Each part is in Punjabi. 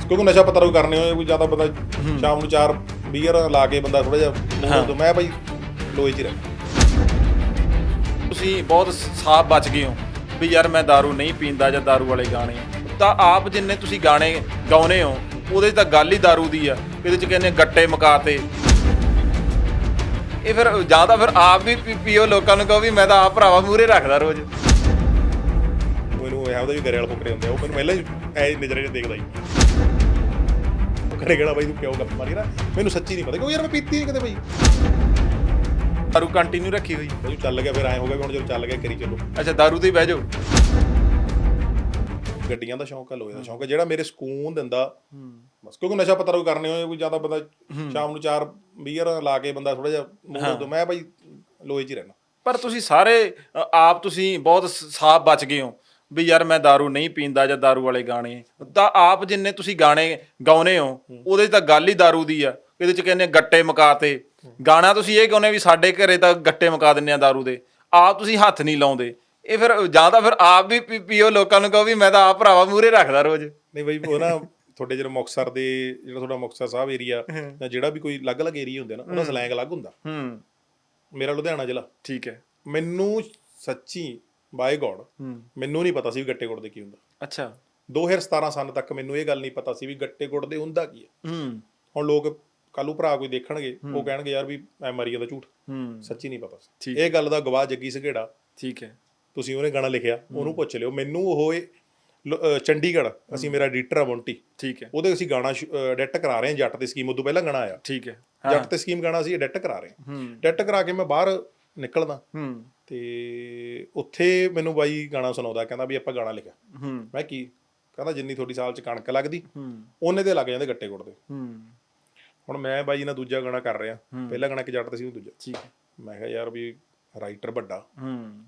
ਕਿਉਂਕਿ ਨਸ਼ਾ ਪੱਤਾ ਵੀ ਕਰਨੇ ਹੋਏ ਕੋਈ ਜ਼ਿਆਦਾ ਬੰਦਾ ਸ਼ਾਮ ਨੂੰ ਚਾਰ ਬੀਅਰ ਲਾ ਕੇ ਬੰਦਾ ਥੋੜਾ ਜਿਹਾ ਮੂੰਹ ਤੋਂ ਮੈਂ ਭਾਈ ਲੋਏ 'ਚ ਹੀ ਰਹਿਣਾ ਤੁਸੀਂ ਬਹੁਤ ਸਾਫ ਬਚ ਗਏ ਹੋ ਵੀ ਯਾਰ ਮੈਂ दारू ਨਹੀਂ ਪੀਂਦਾ ਜਾਂ दारू ਵਾਲੇ ਗਾਣੇ ਤਾਂ ਆਪ ਜਿੰਨੇ ਤੁਸੀਂ ਗਾਣੇ ਗਾਉਨੇ ਹੋ ਉਹਦੇ 'ਚ ਤਾਂ ਗੱਲ ਹੀ दारू ਦੀ ਆ ਇਹਦੇ ਚ ਕਹਿੰਦੇ ਗੱਟੇ ਮਕਾਤੇ ਇਹ ਫਿਰ ਜਾਂ ਤਾਂ ਫਿਰ ਆਪ ਵੀ ਪੀ- ਪੀਓ ਲੋਕਾਂ ਨੂੰ ਕਹੋ ਵੀ ਮੈਂ ਤਾਂ ਆਪ ਭਰਾਵਾ ਮੂਰੇ ਰੱਖਦਾ ਰੋਜ਼ ਮੈਨੂੰ ਇਹ ਉਹਦਾ ਵੀ ਘਰੇ ਵਾਲ ਫੁਕਰੇ ਹੁੰਦੇ ਆ ਉਹ ਮੈਨੂੰ ਪਹਿਲਾਂ ਹੀ ਐ ਨਜ਼ਰੇ 'ਚ ਦੇਖਦਾ ਹੀ ਘੜੇ ਘੜਾ ਬਾਈ ਤੂੰ ਕਿਉਂ ਗੱਪ ਮਾਰੀ ਨਾ? ਮੈਨੂੰ ਸੱਚੀ ਨਹੀਂ ਪਤਾ ਕਿਉਂ ਯਾਰ ਮੈਂ ਪੀਤੀ ਨਹੀਂ ਕਦੇ ਬਾਈ। ਦਾਰੂ ਕੰਟੀਨਿਊ ਰੱਖੀ ਹੋਈ। ਬਾਈ ਚੱਲ ਗਿਆ ਫਿਰ ਐ ਹੋ ਗਿਆ ਹੁਣ ਜਦੋਂ ਚੱਲ ਗਿਆ ਕਰੀ ਚੱਲੋ। ਅੱਛਾ ਦਾਰੂ ਤੇ ਬਹਿ ਜਾਓ। ਗੱਡੀਆਂ ਦਾ ਸ਼ੌਂਕ ਆ ਲੋਹੇ ਦਾ ਸ਼ੌਂਕ ਹੈ ਜਿਹੜਾ ਮੇਰੇ ਸਕੂਨ ਦਿੰਦਾ। ਬਸ ਕਿਉਂਕਿ ਨਸ਼ਾ ਪਤਾ ਰੋ ਕਰਨੇ ਹੋਏ ਕੋਈ ਜ਼ਿਆਦਾ ਬੰਦਾ ਸ਼ਾਮ ਨੂੰ 4 ਬੀਅਰ ਲਾ ਕੇ ਬੰਦਾ ਥੋੜਾ ਜਿਹਾ ਮੂੰਹ ਤੋਂ ਮੈਂ ਬਾਈ ਲੋਹੇ 'ਚ ਹੀ ਰਹਿਣਾ। ਪਰ ਤੁਸੀਂ ਸਾਰੇ ਆਪ ਤੁਸੀਂ ਬਹੁਤ ਸਾਫ਼ ਬਚ ਗਏ ਹੋ। ਵੀ ਯਾਰ ਮੈਂ दारू ਨਹੀਂ ਪੀਂਦਾ ਜਾਂ दारू ਵਾਲੇ ਗਾਣੇ ਤਾਂ ਆਪ ਜਿੰਨੇ ਤੁਸੀਂ ਗਾਣੇ ਗਾਉਨੇ ਹੋ ਉਹਦੇ 'ਚ ਤਾਂ ਗੱਲ ਹੀ दारू ਦੀ ਆ ਇਹਦੇ 'ਚ ਕਹਿੰਦੇ ਗੱਟੇ ਮਕਾਤੇ ਗਾਣਾ ਤੁਸੀਂ ਇਹ ਕਹਿੰਦੇ ਵੀ ਸਾਡੇ ਘਰੇ ਤਾਂ ਗੱਟੇ ਮਕਾ ਦਿੰਨੇ ਆ दारू ਦੇ ਆਪ ਤੁਸੀਂ ਹੱਥ ਨਹੀਂ ਲਾਉਂਦੇ ਇਹ ਫਿਰ ਜਾਂ ਤਾਂ ਫਿਰ ਆਪ ਵੀ ਪੀ- ਪੀਓ ਲੋਕਾਂ ਨੂੰ ਕਹੋ ਵੀ ਮੈਂ ਤਾਂ ਆਪ ਭਰਾਵਾ ਮੂਰੇ ਰੱਖਦਾ ਰੋਜ਼ ਨਹੀਂ ਬਈ ਉਹ ਨਾ ਤੁਹਾਡੇ ਜਿਹੜਾ ਮੁਕਤਸਰ ਦੇ ਜਿਹੜਾ ਤੁਹਾਡਾ ਮੁਕਤਸਰ ਸਾਹਿਬ ਏਰੀਆ ਜਾਂ ਜਿਹੜਾ ਵੀ ਕੋਈ ਅਲੱਗ-ਅਲੱਗ ਏਰੀਆ ਹੁੰਦੇ ਨਾ ਉਹਦਾ ਸਲੈਂਗ ਅਲੱਗ ਹੁੰਦਾ ਹੂੰ ਮੇਰਾ ਲੁਧਿਆਣਾ ਜ਼ਿਲ੍ਹਾ ਠੀਕ ਹੈ ਮੈਨੂੰ ਸੱਚੀ ਬਾਈ ਗੋਡ ਮੈਨੂੰ ਨਹੀਂ ਪਤਾ ਸੀ ਵੀ ਗੱਟੇ ਗੁੜ ਦੇ ਕੀ ਹੁੰਦਾ। ਅੱਛਾ। 2017 ਸਾਲ ਤੱਕ ਮੈਨੂੰ ਇਹ ਗੱਲ ਨਹੀਂ ਪਤਾ ਸੀ ਵੀ ਗੱਟੇ ਗੁੜ ਦੇ ਹੁੰਦਾ ਕੀ ਹੈ। ਹੂੰ। ਹੁਣ ਲੋਕ ਕੱਲੂ ਭਰਾ ਕੋਈ ਦੇਖਣਗੇ ਉਹ ਕਹਿਣਗੇ ਯਾਰ ਵੀ ਐ ਮਰੀ ਦਾ ਝੂਠ। ਹੂੰ। ਸੱਚੀ ਨਹੀਂ ਪਤਾ ਸੀ। ਇਹ ਗੱਲ ਦਾ ਗਵਾਹ ਜੱਗੀ ਸਘੇੜਾ ਠੀਕ ਹੈ। ਤੁਸੀਂ ਉਹਨੇ ਗਾਣਾ ਲਿਖਿਆ ਉਹਨੂੰ ਪੁੱਛ ਲਿਓ। ਮੈਨੂੰ ਉਹ ਚੰਡੀਗੜ੍ਹ ਅਸੀਂ ਮੇਰਾ ਐਡੀਟਰ ਆ ਮੌਂਟੀ ਠੀਕ ਹੈ। ਉਹਦੇ ਅਸੀਂ ਗਾਣਾ ਐਡਿਟ ਕਰਾ ਰਹੇ ਹਾਂ ਜੱਟ ਦੀ ਸਕੀਮ ਉਦੋਂ ਪਹਿਲਾਂ ਗਾਣਾ ਆਇਆ। ਠੀਕ ਹੈ। ਜੱਟ ਤੇ ਸਕੀਮ ਗਾਣਾ ਅਸੀਂ ਐਡਿਟ ਕਰਾ ਰਹੇ ਹੂੰ। ਐਡਿਟ ਕਰਾ ਕੇ ਮੈਂ ਬਾਹਰ ਨਿਕਲਦਾ। ਹੂੰ। ਤੇ ਉੱਥੇ ਮੈਨੂੰ ਬਾਈ ਗਾਣਾ ਸੁਣਾਉਂਦਾ ਕਹਿੰਦਾ ਵੀ ਆਪਾਂ ਗਾਣਾ ਲਿਖਿਆ। ਹੂੰ। ਮੈਂ ਕੀ? ਕਹਿੰਦਾ ਜਿੰਨੀ ਤੁਹਾਡੀ ਸਾਲ ਚ ਕਣਕ ਲੱਗਦੀ ਉਹਨੇ ਦੇ ਲੱਗ ਜਾਂਦੇ ਗੱਟੇ ਗੁੜ ਦੇ ਹੂੰ। ਹੁਣ ਮੈਂ ਬਾਈ ਨਾਲ ਦੂਜਾ ਗਾਣਾ ਕਰ ਰਿਹਾ। ਪਹਿਲਾ ਗਾਣਾ ਕਿ ਜੱਟ ਤੇ ਸੀ ਉਹ ਦੂਜਾ। ਠੀਕ ਮੈਂ ਕਿਹਾ ਯਾਰ ਵੀ ਰਾਈਟਰ ਵੱਡਾ। ਹੂੰ।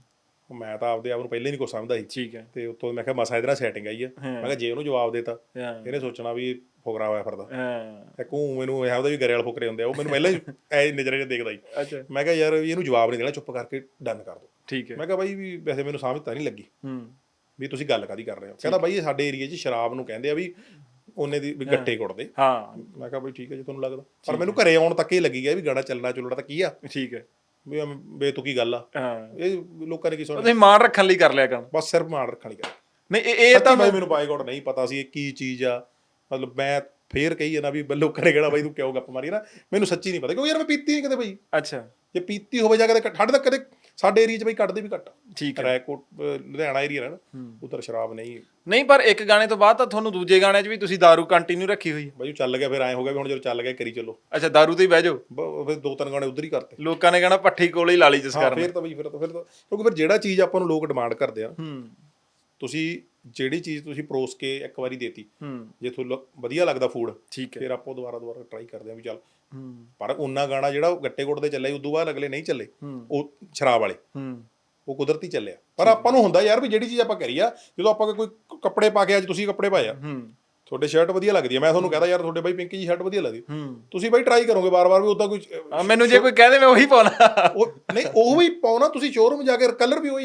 ਮੈਂ ਤਾਂ ਆਪਦੇ ਆਪ ਨੂੰ ਪਹਿਲੇ ਨਹੀਂ ਕੁਛ ਸਮਝਦਾ ਸੀ ਠੀਕ ਹੈ। ਤੇ ਉੱਤੋਂ ਮੈਂ ਕਿਹਾ ਮਸਾ ਨਾਲ ਸੈਟਿੰਗ ਆਈ ਆ। ਮੈਂ ਕਿਹਾ ਜੇ ਉਹਨੂੰ ਜਵਾਬ ਦੇਤਾ ਹਾਂ। ਇਹਨੇ ਸੋਚਣਾ ਵੀ ਫੁਕਰਾ ਹੋਇਆ ਫਿਰਦਾ। ਹਾਂ। ਤੇ ਕੂ ਮੈਨੂੰ ਇਹ ਉਹਦਾ ਵੀ ਘਰੇ ਵਾਲ ਫੁਕਰੇ ਹੁੰਦੇ ਆ ਉਹ ਮੈਨੂੰ ਪਹਿਲਾਂ ਹੀ ਐ ਨਜ਼ਰੇ 'ਚ ਦੇਖਦਾ ਹੀ ਮੈਂ ਕਿਹਾ ਯਾਰ ਵੀ ਇਹਨੂੰ ਜਵਾਬ ਨਹੀਂ ਦੇਣਾ ਚੁੱਪ ਕਰਕੇ ਡਨ ਕਰ ਦੋ। ਠੀਕ ਹੈ। ਮੈਂ ਕਿਹਾ ਬਾਈ ਵੀ ਵੈਸੇ ਮੈਨੂੰ ਸਮਝ ਤਾਂ ਨਹੀਂ ਲੱਗੀ। ਹੂੰ। ਵੀ ਤੁਸੀਂ ਗੱਲ ਕਾਦੀ ਕਰ ਰਹੇ ਹੋ? ਕਹਿੰਦਾ ਬਾਈ ਇਹ ਸਾਡੇ ਏਰੀਆ 'ਚ ਸ਼ਰਾਬ ਨੂੰ ਕਹਿੰਦੇ ਆ ਵੀ ਉਹਨੇ ਦੀ ਵੀ ਗੱਟੇ ਕੁੱਟਦੇ। ਹਾਂ। ਮੈਂ ਕਿਹਾ ਬਈ ਠੀਕ ਹੈ ਜੇ ਤੁਹਾਨੂੰ ਲੱਗਦਾ। ਪਰ ਮੈਨੂੰ ਘਰੇ ਆਉਣ ਤੱਕ ਇਹ ਲੱਗੀ ਗਿਆ ਵੀ ਗਾਣਾ ਚੱਲਣਾ ਚੁੱਲਣਾ ਤਾਂ ਕੀ ਆ? ਠੀਕ ਹੈ। ਵੀ ਐਵੇਂ ਬੇਤੁਕੀ ਗੱਲ ਆ। ਹਾਂ। ਇਹ ਲੋਕਾਂ ਨੇ ਕੀ ਸੁਣਿਆ ਤੁਸੀਂ ਮਾਣ ਰੱਖਣ ਲਈ ਕਰ ਲਿਆ ਕੰਮ। ਬਸ ਸਿਰਫ ਮਾਰ ਰੱਖਣ ਲਈ ਕਰ ਨਹੀਂ ਇਹ ਇਹ ਤਾਂ ਮੈਨੂੰ ਬਾਈ ਗੋਡ ਨਹੀਂ ਪਤਾ ਸੀ ਇਹ ਕੀ ਚੀਜ਼ ਆ। ਮਤਲਬ ਮੈਂ ਫੇਰ ਕਹੀ ਨਾ ਵੀ ਲੋਕਾਂ ਨੇ ਕਿਹੜਾ ਬਾਈ ਤੂੰ ਕਿਉਂ ਗੱਪ ਮਾਰੀ ਨਾ? ਮੈਨੂੰ ਸੱਚੀ ਨਹੀਂ ਪਤਾ ਕਿਉਂ ਯਾਰ ਮੈਂ ਪੀਤੀ ਨਹੀਂ ਕਦੇ ਬਾਈ। ਅੱਛਾ। ਜੇ ਪੀਤੀ ਹੋਵੇ ਜਾ ਕਦੇ ਸਾਡੇ ਤੱਕ ਕਦੇ ਸਾਡੇ ਏਰੀਆ 'ਚ ਬਈ ਕੱਢਦੇ ਵੀ ਘੱਟ ਠੀਕ ਹੈ ਰੈਕੋਟ ਲੁਧਿਆਣਾ ਏਰੀਆ ਨਾ ਉਧਰ ਸ਼ਰਾਬ ਨਹੀਂ ਨਹੀਂ ਪਰ ਇੱਕ ਗਾਣੇ ਤੋਂ ਬਾਅਦ ਤਾਂ ਤੁਹਾਨੂੰ ਦੂਜੇ ਗਾਣੇ 'ਚ ਵੀ ਤੁਸੀਂ दारू ਕੰਟੀਨਿਊ ਰੱਖੀ ਹੋਈ ਹੈ ਬਾਈ ਉਹ ਚੱਲ ਗਿਆ ਫਿਰ ਐ ਹੋ ਗਿਆ ਵੀ ਹੁਣ ਜਦੋਂ ਚੱਲ ਗਿਆ ਕਰੀ ਚੱਲੋ ਅੱਛਾ दारू ਤੇ ਹੀ ਬਹਿ ਜਾਓ ਬ- ਫਿਰ ਦੋ ਤਿੰਨ ਗਾਣੇ ਉਧਰ ਹੀ ਕਰਤੇ ਲੋਕਾਂ ਨੇ ਕਹਿਣਾ ਪੱਠੀ ਕੋਲੇ ਹੀ ਲਾ ਲਈ ਜਿਸ ਹਾਂ ਕਰਨ ਫਿਰ ਤਾਂ ਬਈ ਫਿਰ ਤਾਂ ਫਿਰ ਤਾਂ ਕਿਉਂਕਿ ਫਿਰ ਜਿਹੜਾ ਚੀਜ਼ ਆਪਾਂ ਨੂੰ ਲੋਕ ਡਿਮਾਂਡ ਕਰਦੇ ਆ ਹੂੰ ਤੁਸੀਂ ਜਿਹੜੀ ਚੀਜ਼ ਤੁਸੀਂ ਪਰੋਸ ਕੇ ਇੱਕ ਵਾਰੀ ਦੇਤੀ ਹੂੰ ਜੇ ਤੁਹਾਨੂੰ ਵਧੀਆ ਲੱਗਦਾ ਫੂਡ ਠੀਕ ਹੈ ਫਿਰ ਆਪਾਂ ਉਹ ਦੁਬਾਰਾ ਦੁਬਾਰਾ ਟਰਾਈ ਕਰਦੇ ਆ ਵੀ ਚੱਲ ਹੂੰ ਪਰ ਉਹਨਾਂ ਗਾਣਾ ਜਿਹੜਾ ਗੱਟੇ ਗੁੱਟ ਦੇ ਚੱਲਿਆ ਉਦੋਂ ਬਾਅਦ ਅਗਲੇ ਨਹੀਂ ਚੱਲੇ। ਹੂੰ। ਉਹ ਸ਼ਰਾਬ ਵਾਲੇ। ਹੂੰ। ਉਹ ਕੁਦਰਤੀ ਚੱਲਿਆ। ਪਰ ਆਪਾਂ ਨੂੰ ਹੁੰਦਾ ਯਾਰ ਵੀ ਜਿਹੜੀ ਚੀਜ਼ ਆਪਾਂ ਕਰੀ ਆ ਜਦੋਂ ਆਪਾਂ ਕੋਈ ਕੱਪੜੇ ਪਾ ਕੇ ਅੱਜ ਤੁਸੀਂ ਕੱਪੜੇ ਪਾਏ ਆ। ਹੂੰ। ਤੁਹਾਡੇ ਸ਼ਰਟ ਵਧੀਆ ਲੱਗਦੀ ਆ। ਮੈਂ ਤੁਹਾਨੂੰ ਕਹਦਾ ਯਾਰ ਤੁਹਾਡੇ ਬਾਈ ਪਿੰਕੀ ਜੀ ਸ਼ਰਟ ਵਧੀਆ ਲੱਗਦੀ ਹੂੰ। ਤੁਸੀਂ ਬਾਈ ਟਰਾਈ ਕਰੋਗੇ ਬਾਰ-ਬਾਰ ਵੀ ਉਦਾਂ ਕੋਈ ਮੈਨੂੰ ਜੇ ਕੋਈ ਕਹਿ ਦੇ ਮੈਂ ਉਹੀ ਪਾਉਣਾ। ਉਹ ਨਹੀਂ ਉਹ ਵੀ ਪਾਉਣਾ। ਤੁਸੀਂ ਸ਼ੋਰੂਮ ਜਾ ਕੇ ਕਲਰ ਵੀ ਉਹੀ